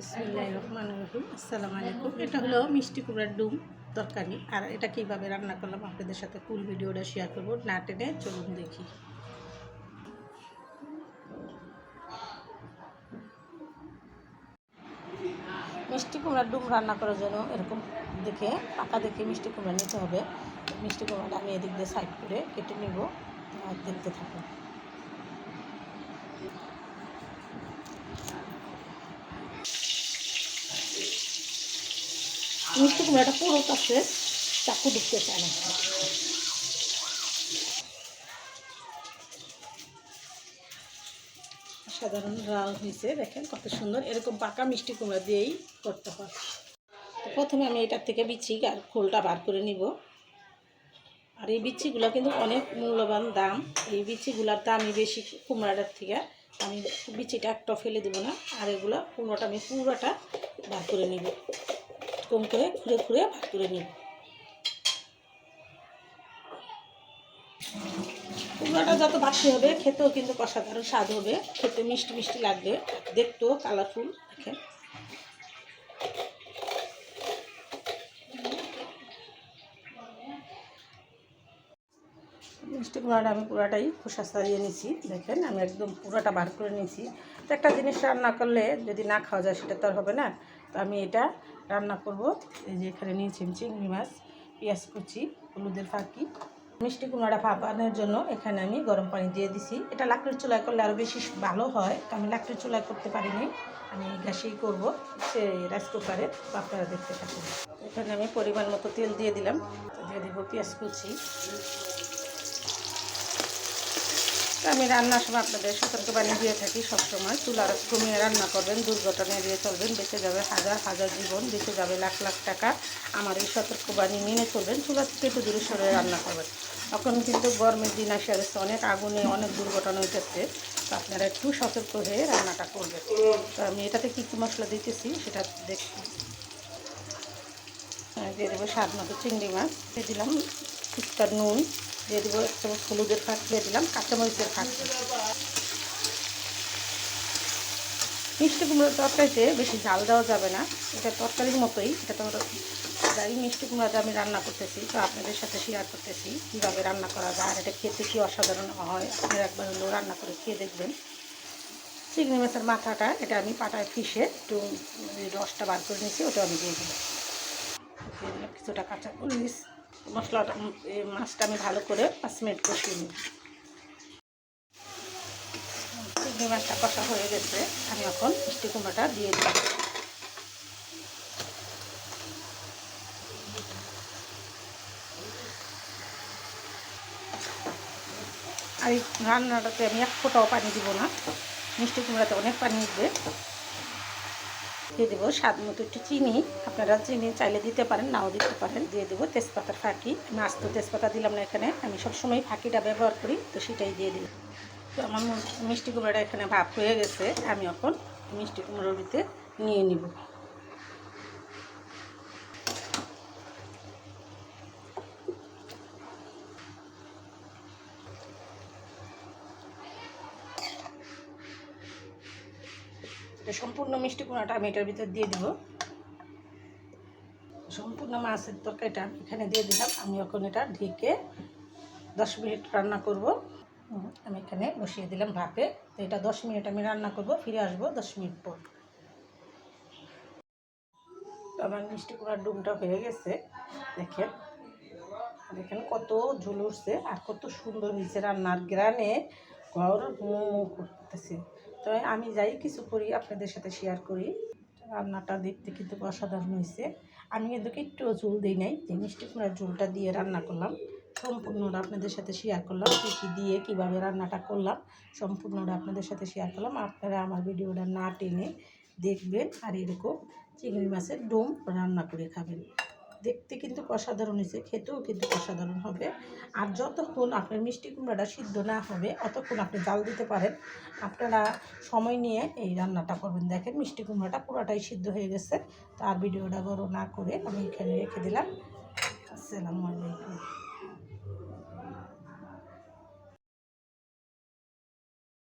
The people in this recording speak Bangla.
বিসমিল্লাহ আসসালামু আলাইকুম। এটা হলো মিষ্টি কুমড়ার ডুম তরকারি। আর এটা কীভাবে রান্না করলাম আপনাদের সাথে ফুল ভিডিওটা শেয়ার করব। না টেনে চলুন দেখি। মিষ্টি কুমড়ার ডুম রান্না করার জন্য এরকম দেখে, পাকা দেখে মিষ্টি কুমড়া নিতে হবে। মিষ্টি কুমড়াটা আমি এদিক দিয়ে সাইড করে কেটে নেব। দেখতে থাকুন। মিষ্টি কুমড়াটা পুরো কাছে চাকু ঢুকতে চায় না। সাধারণ রাল হয়েছে, দেখেন কত সুন্দর। এরকম পাকা মিষ্টি কুমড়া দিয়েই করতে হয়। প্রথমে আমি এটার থেকে বিচি আর খোলটা বার করে নিব। আর এই বিচিগুলো কিন্তু অনেক মূল্যবান দাম। এই বিচিগুলোর দামই বেশি কুমড়াটার থেকে। আমি বিচিটা একটা ফেলে দেবো না। আর এগুলো কুমড়োটা আমি পুরোটা বার করে নিব। কম করে খুঁড়ে খুঁড়ে ভাগ করে নিব। কুমড়াটা যত ভাজতে হবে, খেতেও কিন্তু অসাধারণ স্বাদ হবে। খেতে মিষ্টি মিষ্টি লাগবে, দেখতেও কালারফুল দেখেন। মিষ্টি কুমড়াটা আমি পুরাটাই খোসা ছাড়িয়ে নিয়েছি, দেখেন, আমি একদম পুরোটা বার করে নিয়েছি। তো একটা জিনিস রান্না করলে যদি না খাওয়া যায়, সেটা তো আর হবে না। তো আমি এটা রান্না করব। এই যে এখানে নিয়েছি চিংড়ি মাছ, পেঁয়াজ কুচি, হলুদের ফাঁকি। মিষ্টি কুমড়াটা ভাপানোর জন্য এখানে আমি গরম পানি দিয়ে দিছি। এটা লাকড়ির চুলায় করলে আরও বেশি ভালো হয়। আমি লাকড়ির চুলায় করতে পারিনি। আমি গ্যাসেই করব। সে রাইস কুকারে আপনারা দেখতে থাকুন। এখানে আমি পরিমাণ মতো তেল দিয়ে দিলাম। দিয়ে দিব পেঁয়াজ কুচি। আমি রান্নার সময় আপনাদের সতর্কবাণী দিয়ে থাকি সবসময়। চুলার কমিয়ে রান্না করবেন দুর্ঘটনা এড়িয়ে চলবেন বেঁচে যাবে হাজার হাজার জীবন বেঁচে যাবে লাখ লাখ টাকা। আমার এই সতর্কবাণী মেনে চলবেন চুলা থেকে একটু দূরে সরে রান্না করবেন। এখন কিন্তু গরমের দিন আসে আসছে অনেক আগুনে অনেক দুর্ঘটনা হইতেছে তো আপনারা একটু সতর্ক হয়ে রান্নাটা করবেন। তো আমি এটাতে কী কী মশলা দিতেছি সেটা দেখছি হ্যাঁ, দিয়ে দেবো স্বাদ মতো চিংড়ি মাছ। দিয়ে দিলাম ফুচকার নুন। দিয়ে দেবো এক চামচ হলুদের ফাঁক দিয়ে দিলাম, কাঁচামরিচের ফাঁক মিষ্টি কুমড়োর তরকারিতে বেশি ঝাল দেওয়া যাবে না, এটা তরকারির মতোই, এটা তো যাই মিষ্টি কুমড়াটা আমি রান্না করতেছি, তো আপনাদের সাথে শেয়ার করতেছি কীভাবে রান্না করা যায় আর এটা খেতে কী অসাধারণ হয়, আপনারা একবার হলেও রান্না করে খেয়ে দেখবেন। চিংড়ি মাছের মাথাটা, এটা আমি পাটায় ফিসে একটু, রসটা বার করে নিয়েছি ওটা আমি দিয়ে দিলাম কিছুটা কাঁচা মরিচ। মশলাটা মাছটা আমি ভালো করে পাঁচ মিনিট কষিয়ে নিই। চিংড়ি মাছটা কষা হয়ে গেছে। আমি এখন মিষ্টি কুমড়োটা দিয়ে দিই আর এই রান্নাটাতে আমি এক ফোঁটাও পানি দিব না। মিষ্টি কুমড়াতে অনেক পানি উঠবে দিয়ে দেবো স্বাদ মতো একটু চিনি। আপনারা চিনি চাইলে দিতে পারেন, নাও দিতে পারেন। দিয়ে দেবো তেজপাতার ফাঁকি। আমি আস্ত তেজপাতা দিলাম না এখানে। আমি সবসময় ফাঁকিটা ব্যবহার করি, তো সেটাই দিয়ে দিই তো আমার মিষ্টি কুমড়োটা এখানে ভাপ হয়ে গেছে। আমি এখন মিষ্টি কুমড়োর নিয়ে নিব। তো সম্পূর্ণ মিষ্টি কুমড়াটা আমি এটার ভিতর দিয়ে দিব। সম্পূর্ণ মাছের তরকারিটা এখানে দিয়ে দিলাম। আমি এখন এটা ঢেকে দশ মিনিট রান্না করব। আমি এখানে বসিয়ে দিলাম ভাপে তো এটা দশ মিনিট আমি রান্না করব, ফিরে আসব দশ মিনিট পর। আমার মিষ্টি কুমড়ার ডুমটা হয়ে গেছে, দেখেন। দেখেন কত ঝুল উঠছে আর কত সুন্দর হয়েছে রান্নার। গ্রানে ঘর মো করতেছে। তো আমি যাই, কিছু করি, আপনাদের সাথে শেয়ার করি। রান্নাটা দেখতে কিন্তু অসাধারণ হয়েছে। আমি কিন্তু একটু ঝুল দিই নাই, যে মিষ্টি কুমড়ার ঝুলটা দিয়ে রান্না করলাম। সম্পূর্ণটা আপনাদের সাথে শেয়ার করলাম, কী কী দিয়ে, কীভাবে রান্নাটা করলাম, সম্পূর্ণটা আপনাদের সাথে শেয়ার করলাম। আপনারা আমার ভিডিওটা না টেনে দেখবেন আর এরকম চিংড়ি মাছের ডোম রান্না করে খাবেন। দেখতে কিন্তু অসাধারণ হয়েছে, খেতেও কিন্তু অসাধারণ হবে। আর যতক্ষণ আপনার মিষ্টি কুমড়াটা সিদ্ধ না হবে, অতক্ষণ আপনি জাল দিতে পারেন। আপনারা সময় নিয়ে এই রান্নাটা করবেন। দেখেন মিষ্টি কুমড়াটা পুরোটাই সিদ্ধ হয়ে গেছে। তার ভিডিওটা বড় না করে আমি এখানে রেখে দিলাম। আসসালামু আলাইকুম।